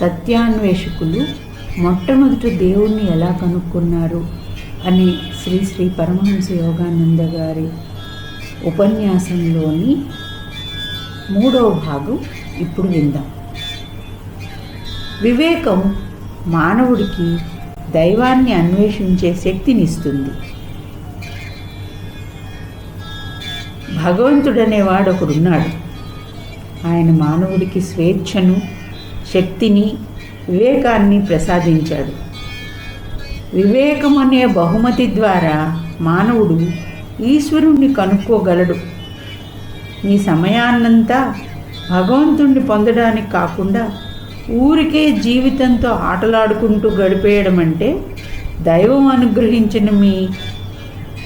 సత్యాన్వేషకులు మొట్టమొదట దేవుణ్ణి ఎలా కనుక్కున్నారు అని శ్రీ శ్రీ పరమహంస యోగానంద గారి ఉపన్యాసంలోని మూడవ భాగం ఇప్పుడు విందాం. వివేకం మానవుడికి దైవాన్ని అన్వేషించే శక్తినిస్తుంది. భగవంతుడనేవాడు ఒకడున్నాడు ఆయన మానవుడికి స్వేచ్ఛను శక్తిని వివేకాన్ని ప్రసాదించాడు. వివేకం అనే బహుమతి ద్వారా మానవుడు ఈశ్వరుణ్ణి కనుక్కోగలడు. మీ సమయాన్నంతా భగవంతుణ్ణి పొందడానికి కాకుండా ఊరికే జీవితంతో ఆటలాడుకుంటూ గడిపేయడం అంటే దైవం అనుగ్రహించిన మీ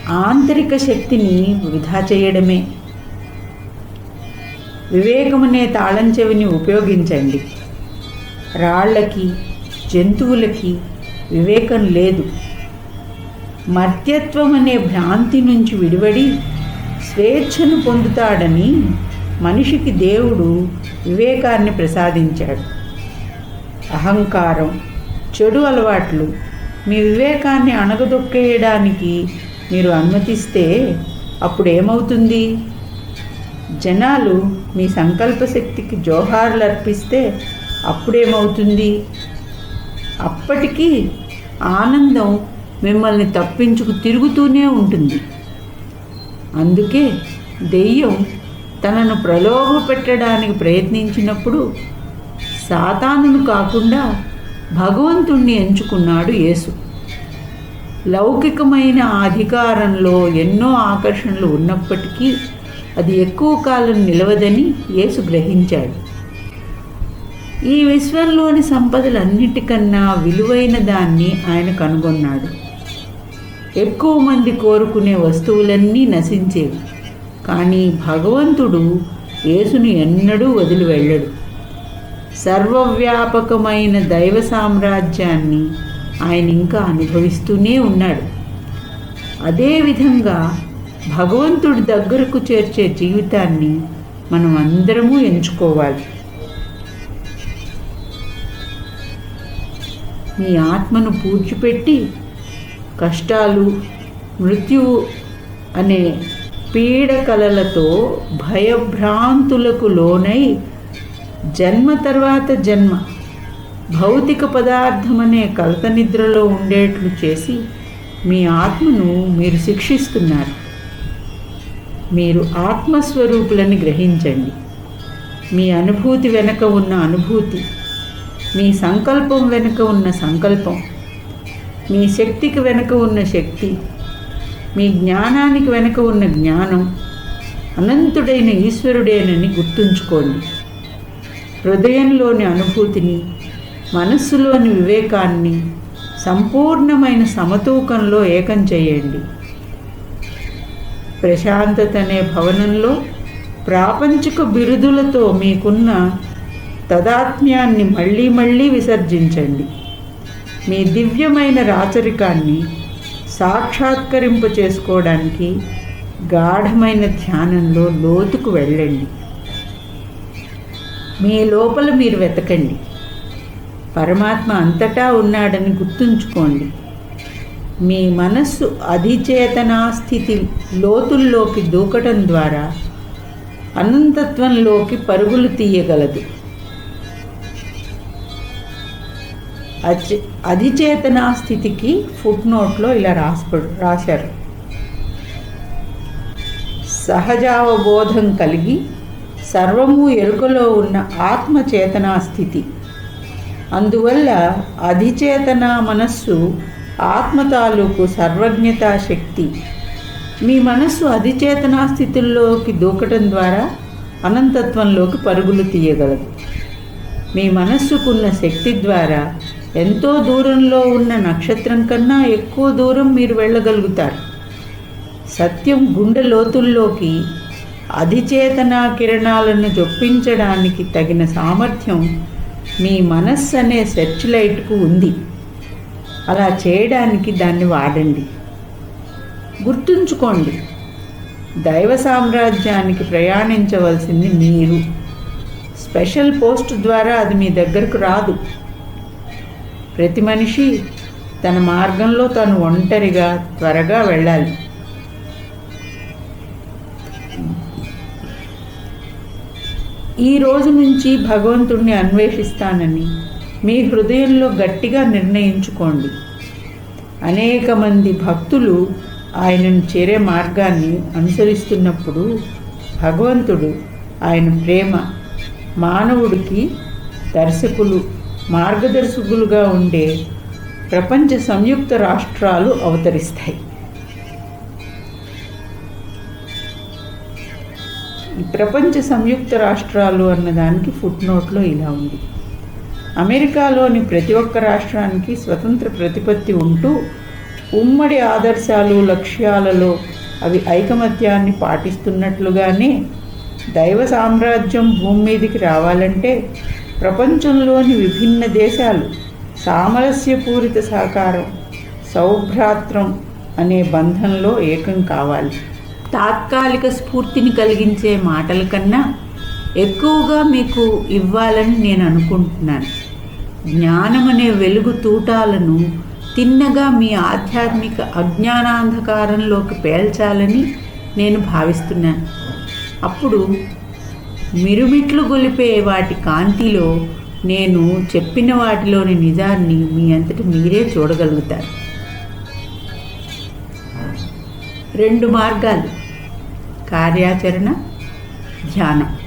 ఆంతరిక శక్తిని వృధా చేయడమే. వివేకమనే తాళం చెవిని ఉపయోగించండి. రాళ్ళకి జంతువులకి వివేకం లేదు. మర్త్యత్వం అనే భ్రాంతి నుంచి విడివడి స్వేచ్ఛను పొందుతాడని మనిషికి దేవుడు వివేకాన్ని ప్రసాదించాడు. అహంకారం చెడు అలవాట్లు మీ వివేకాన్ని అణగదొక్కేయడానికి మీరు అనుమతిస్తే అప్పుడు ఏమవుతుంది జనాలు మీ సంకల్ప శక్తికి జోహార్లు అర్పిస్తే అప్పుడేమవుతుంది? అప్పటికీ ఆనందం మిమ్మల్ని తప్పించుకు తిరుగుతూనే ఉంటుంది. అందుకే దెయ్యం తనను ప్రలోభ పెట్టడానికి ప్రయత్నించినప్పుడు సాతానును కాకుండా భగవంతుణ్ణి ఎంచుకున్నాడు యేసు. లౌకికమైన అధికారంలో ఎన్నో ఆకర్షణలు ఉన్నప్పటికీ అది ఎక్కువ కాలం నిలవదని యేసు గ్రహించాడు. ఈ విశ్వంలోని సంపదలన్నిటికన్నా విలువైన దాన్ని ఆయన కనుగొన్నాడు. ఎక్కువ మంది కోరుకునే వస్తువులన్నీ నశించేవి. కానీ భగవంతుడు యేసును ఎన్నడూ వదిలి వెళ్ళడు. సర్వవ్యాపకమైన దైవ సామ్రాజ్యాన్ని ఆయన ఇంకా అనుభవిస్తూనే ఉన్నాడు. అదేవిధంగా భగవంతుడి దగ్గరకు చేర్చే జీవితాన్ని మనం అందరము ఎంచుకోవాలి. మీ ఆత్మను పూడ్చిపెట్టి కష్టాలు మృత్యువు అనే పీడకలలతో భయభ్రాంతులకు లోనై జన్మ తర్వాత జన్మ భౌతిక పదార్థమనే కలత నిద్రలో ఉండేట్లు చేసి మీ ఆత్మను మీరు శిక్షిస్తున్నారు. మీరు ఆత్మస్వరూపులని గ్రహించండి. మీ అనుభూతి వెనక ఉన్న అనుభూతి మీ సంకల్పం వెనుక ఉన్న సంకల్పం మీ శక్తికి వెనుక ఉన్న శక్తి మీ జ్ఞానానికి వెనుక ఉన్న జ్ఞానం అనంతుడైన ఈశ్వరుడేనని గుర్తుంచుకోండి. హృదయంలోని అనుభూతిని మనస్సులోని వివేకాన్ని సంపూర్ణమైన సమతూకంలో ఏకం చేయండి. ప్రశాంతత అనే భవనంలో ప్రాపంచిక బిరుదులతో మీకున్న తదాత్మ్యాన్ని మళ్ళీ మళ్ళీ విసర్జించండి. మీ దివ్యమైన రాచరికాన్ని సాక్షాత్కరింప చేసుకోవడానికి గాఢమైన ధ్యానంలో లోతుకు వెళ్ళండి. మీ లోపల మీరు వెతకండి. పరమాత్మ అంతటా ఉన్నాడని గుర్తుంచుకోండి. మీ మనస్సు అధిచేతనా స్థితి లోతుల్లోకి దూకటం ద్వారా అనంతత్వంలోకి పరుగులు తీయగలదు. అధిచేతనా స్థితికి ఫుట్ నోట్లో ఇలా రాసి రాశారు. సహజావబోధం కలిగి సర్వము ఎరుకలో ఉన్న ఆత్మచేతనా స్థితి. అందువల్ల అధిచేతన మనస్సు ఆత్మ తాలూకు సర్వజ్ఞతా శక్తి. మీ మనస్సు అధిచేతనా స్థితుల్లోకి దూకటం ద్వారా అనంతత్వంలోకి పరుగులు తీయగలదు. మీ మనస్సుకున్న శక్తి ద్వారా ఎంతో దూరంలో ఉన్న నక్షత్రం కన్నా ఎక్కువ దూరం మీరు వెళ్ళగలుగుతారు. సత్యం గుండె లోతుల్లోకి అధిచేతన కిరణాలను జొప్పించడానికి తగిన సామర్థ్యం మీ మనస్సు అనే సెర్చ్ లైట్కు ఉంది. అలా చేయడానికి దాన్ని వాడండి. గుర్తుంచుకోండి దైవ సామ్రాజ్యానికి ప్రయాణించవలసింది మీరు. స్పెషల్ పోస్ట్ ద్వారా అది మీ దగ్గరకు రాదు. ప్రతి మనిషి తన మార్గంలో తను ఒంటరిగా త్వరగా వెళ్ళాలి. ఈ రోజు నుంచి భగవంతుణ్ణి అన్వేషిస్తానని మీ హృదయంలో గట్టిగా నిర్ణయించుకోండి. అనేక మంది భక్తులు ఆయనను చేరే మార్గాన్ని అనుసరిస్తున్నప్పుడు భగవంతుడు ఆయన ప్రేమ మానవుడికి దర్శకులు మార్గదర్శకులుగా ఉండే ప్రపంచ సంయుక్త రాష్ట్రాలు అవతరిస్తాయి. ప్రపంచ సంయుక్త రాష్ట్రాలు అన్నదానికి ఫుట్ నోట్లో ఇలా ఉంది. అమెరికాలోని ప్రతి ఒక్క రాష్ట్రానికి స్వతంత్ర ప్రతిపత్తి ఉంటూ ఉమ్మడి ఆదర్శాలు లక్ష్యాలలో అవి ఐకమత్యాన్ని పాటిస్తున్నట్లుగానే దైవ సామ్రాజ్యం భూమి మీదికి రావాలంటే ప్రపంచంలోని విభిన్న దేశాలు సామరస్యపూరిత సహకారం సౌభ్రాత్రం అనే బంధంలో ఏకం కావాలి. తాత్కాలిక స్ఫూర్తిని కలిగించే మాటల కన్నా ఎక్కువగా మీకు ఇవ్వాలని నేను అనుకుంటున్నాను. జ్ఞానం అనే వెలుగు తూటాలను తిన్నగా మీ ఆధ్యాత్మిక అజ్ఞానాంధకారంలోకి పేల్చాలని నేను భావిస్తున్నాను. అప్పుడు మిరుమిట్లు గొలిపే వాటి కాంతిలో నేను చెప్పిన వాటిలోని నిజాన్ని మీ అంతటి మీరే చూడగలుగుతారు. రెండు మార్గాలు. కార్యాచరణ ధ్యానం.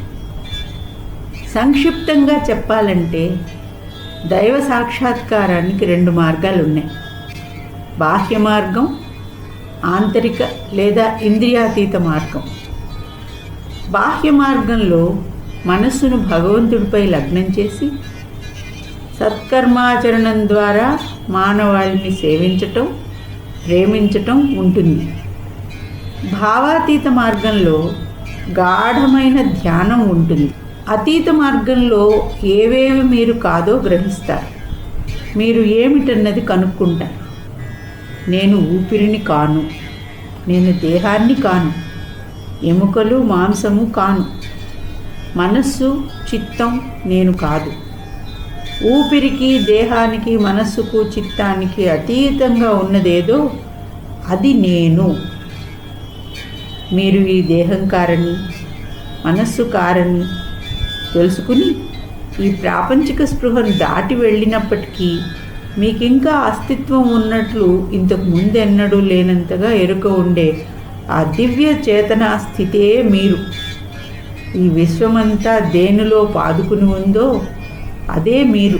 సంక్షిప్తంగా చెప్పాలంటే దైవ సాక్షాత్కారానికి రెండు మార్గాలు ఉన్నాయి బాహ్య మార్గం ఆంతరిక లేదా ఇంద్రియాతీత మార్గం. బాహ్య మార్గంలో మనస్సును భగవంతుడిపై లగ్నం చేసి సత్కర్మాచరణం ద్వారా మానవాళిని సేవించటం ప్రేమించటం ఉంటుంది. భావాతీత మార్గంలో గాఢమైన ధ్యానం ఉంటుంది. అతీత మార్గంలో ఏవేవి మీరు కాదో గ్రహిస్తారు. మీరు ఏమిటన్నది కనుక్కుంటారు. నేను ఊపిరిని కాను నేను దేహాన్ని కాను ఎముకలు మాంసము కాను. మనస్సు చిత్తం నేను కాదు. ఊపిరికి దేహానికి మనస్సుకు చిత్తానికి అతీతంగా ఉన్నదేదో అది నేను. మీరు ఈ దేహం కారని మనస్సు కారని తెలుసుకుని ఈ ప్రాపంచిక స్పృహను దాటి వెళ్ళినప్పటికీ మీకు ఇంకా అస్తిత్వం ఉన్నట్లు ఇంతకు ముందెన్నడూ లేనంతగా ఎరుక ఉండే ఆ దివ్య చేతనా స్థితే మీరు. ఈ విశ్వమంతా దేనిలో పాదుకుని ఉందో అదే మీరు.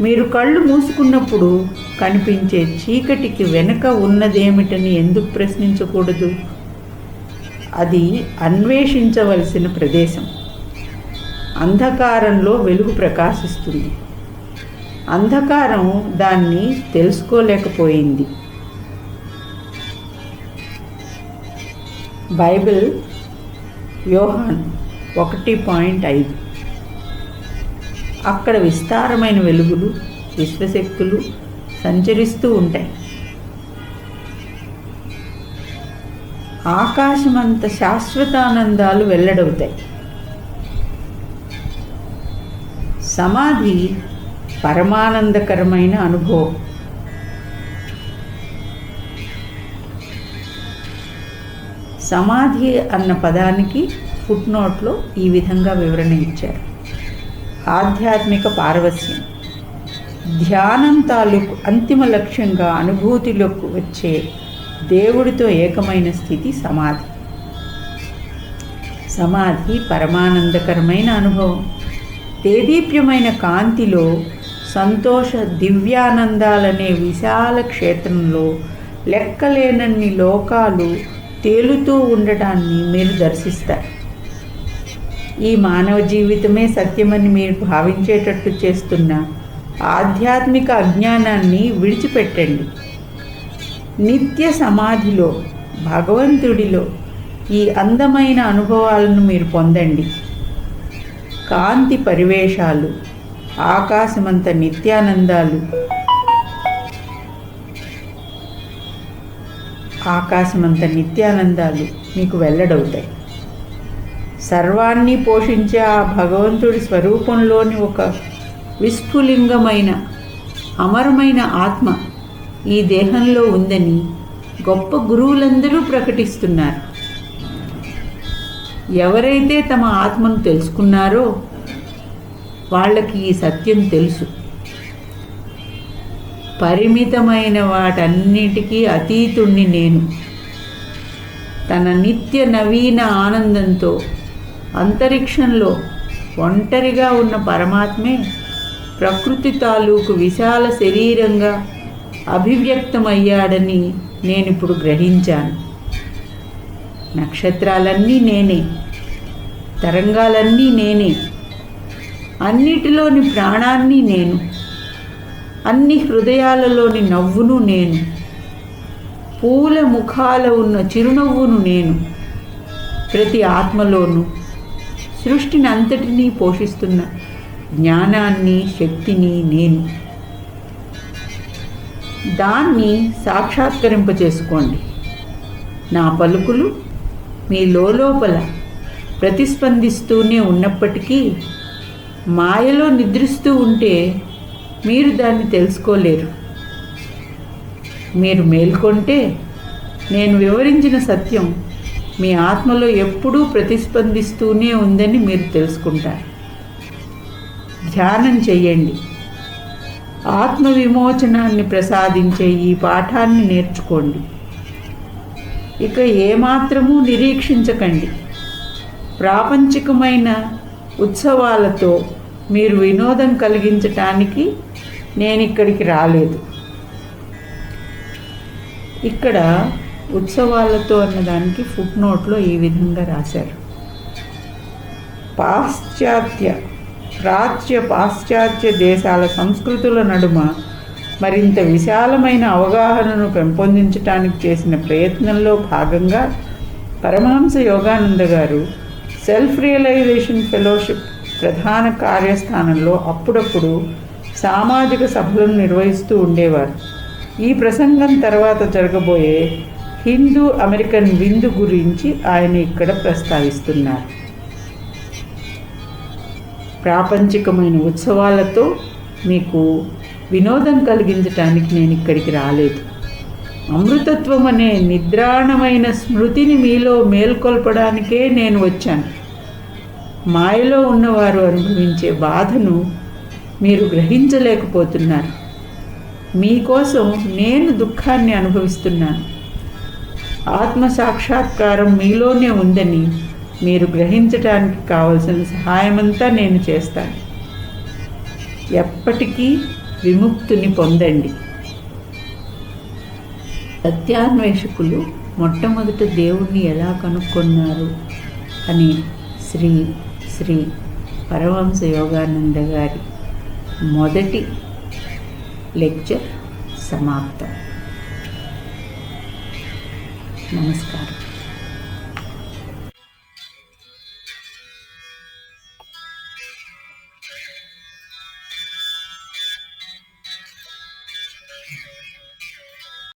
మీరు కళ్ళు మూసుకున్నప్పుడు కనిపించే చీకటికి వెనుక ఉన్నదేమిటని ఎందుకు ప్రశ్నించకూడదు? అది అన్వేషించవలసిన ప్రదేశం. అంధకారంలో వెలుగు ప్రకాశిస్తుంది. అంధకారం దాన్ని తెలుసుకోలేకపోయింది. బైబిల్ యోహాన్ ఒకటి పాయింట్ ఐదు. అక్కడ విస్తారమైన వెలుగులు విశ్వశక్తులు సంచరిస్తూ ఉంటాయి. ఆకాశమంత శాశ్వతానందాలు వెల్లడవుతాయి. సమాధి పరమానందకరమైన అనుభవం. సమాధి అన్న పదానికి ఫుట్ నోట్లో ఈ విధంగా వివరణ ఇచ్చారు. ఆధ్యాత్మిక పారవస్యం ధ్యానం తాలూకు అంతిమ లక్ష్యంగా అనుభూతిలోకి వచ్చే దేవుడితో ఏకమైన స్థితి సమాధి. సమాధి పరమానందకరమైన అనుభవం. తేదీప్యమైన కాంతిలో సంతోష దివ్యానందాలనే విశాల క్షేత్రంలో లెక్కలేనన్ని లోకాలు తేలుతూ ఉండటాన్ని మీరు దర్శిస్తారు. ఈ మానవ జీవితమే సత్యమని మీరు భావించేటట్టు చేస్తున్న ఆధ్యాత్మిక అజ్ఞానాన్ని విడిచిపెట్టండి. నిత్య సమాధిలో భగవంతుడిలో ఈ అందమైన అనుభవాలను మీరు పొందండి. కాంతి పరివేశాలు ఆకాశమంత నిత్యానందాలు ఆకాశమంత నిత్యానందాలు మీకు వెల్లడవుతాయి. సర్వాన్ని పోషించే ఆ భగవంతుడి స్వరూపంలోని ఒక విస్ఫులింగమైన అమరమైన ఆత్మ ఈ దేహంలో ఉందని గొప్ప గురువులందరూ ప్రకటిస్తున్నారు. ఎవరైతే తమ ఆత్మను తెలుసుకున్నారో వాళ్ళకి ఈ సత్యం తెలుసు. పరిమితమైన వాటన్నిటికీ అతీతుణ్ణి నేను. తన నిత్య నవీన ఆనందంతో అంతరిక్షంలో ఒంటరిగా ఉన్న పరమాత్మే ప్రకృతి తాలూకు విశాల శరీరంగా అభివ్యక్తమయ్యాడని నేనిప్పుడు గ్రహించాను. నక్షత్రాలన్నీ నేనే తరంగాలన్నీ నేనే అన్నిటిలోని ప్రాణాన్ని నేను. అన్ని హృదయాలలోని నవ్వును నేను. పూల ముఖాల ఉన్న చిరునవ్వును నేను ప్రతి ఆత్మలోనూ. సృష్టిని అంతటినీ పోషిస్తున్న జ్ఞానాన్ని శక్తిని నేను. దాన్ని సాక్షాత్కరింపచేసుకోండి నా పలుకులు మీ లోపల ప్రతిస్పందిస్తూనే ఉన్నప్పటికీ మాయలో నిద్రిస్తూ ఉంటే మీరు దాన్ని తెలుసుకోలేరు. మీరు మేల్కొంటే నేను వివరించిన సత్యం మీ ఆత్మలో ఎప్పుడూ ప్రతిస్పందిస్తూనే ఉందని మీరు తెలుసుకుంటారు. ధ్యానం చేయండి. ఆత్మ విమోచనాన్ని ప్రసాదించే ఈ పాఠాన్ని నేర్చుకోండి. ఇక ఏమాత్రమూ నిరీక్షించకండి. ప్రాపంచికమైన ఉత్సవాలతో మీరు వినోదం కలిగించటానికి నేను ఇక్కడికి రాలేదు. ఇక్కడ ఉత్సవాలతో అన్నదానికి ఫుట్ నోట్లో ఈ విధంగా రాశారు. పాశ్చాత్య ప్రాచ్య పాశ్చాత్య దేశాల సంస్కృతుల నడుమ మరింత విశాలమైన అవగాహనను పెంపొందించడానికి చేసిన ప్రయత్నంలో భాగంగా పరమహంస యోగానంద గారు సెల్ఫ్ రియలైజేషన్ ఫెలోషిప్ ప్రధాన కార్యస్థానంలో అప్పుడప్పుడు సామాజిక సభలను నిర్వహిస్తూ ఉండేవారు. ఈ ప్రసంగం తర్వాత జరగబోయే హిందూ అమెరికన్ విందు గురించి ఆయన ఇక్కడ ప్రస్తావిస్తున్నారు. ప్రాపంచికమైన ఉత్సవాలతో మీకు వినోదం కలిగించటానికి నేను ఇక్కడికి రాలేదు. అమృతత్వం అనే నిద్రాణమైన స్మృతిని మీలో మేల్కొల్పడానికే నేను వచ్చాను. మాయలో ఉన్నవారు అనుభవించే బాధను మీరు గ్రహించలేకపోతున్నారు. మీకోసం నేను దుఃఖాన్ని అనుభవిస్తున్నాను. ఆత్మ సాక్షాత్కారం మీలోనే ఉందని మీరు గ్రహించడానికి కావలసిన సహాయమంతా నేను చేస్తాను. ఎప్పటికీ విముక్తిని పొందండి. సత్యాన్వేషకులు మొట్టమొదట దేవుణ్ణి ఎలా కనుక్కున్నారు అని శ్రీ శ్రీ పరమహంస యోగానంద గారి మొదటి లెక్చర్ సమాప్తం. నమస్కారం.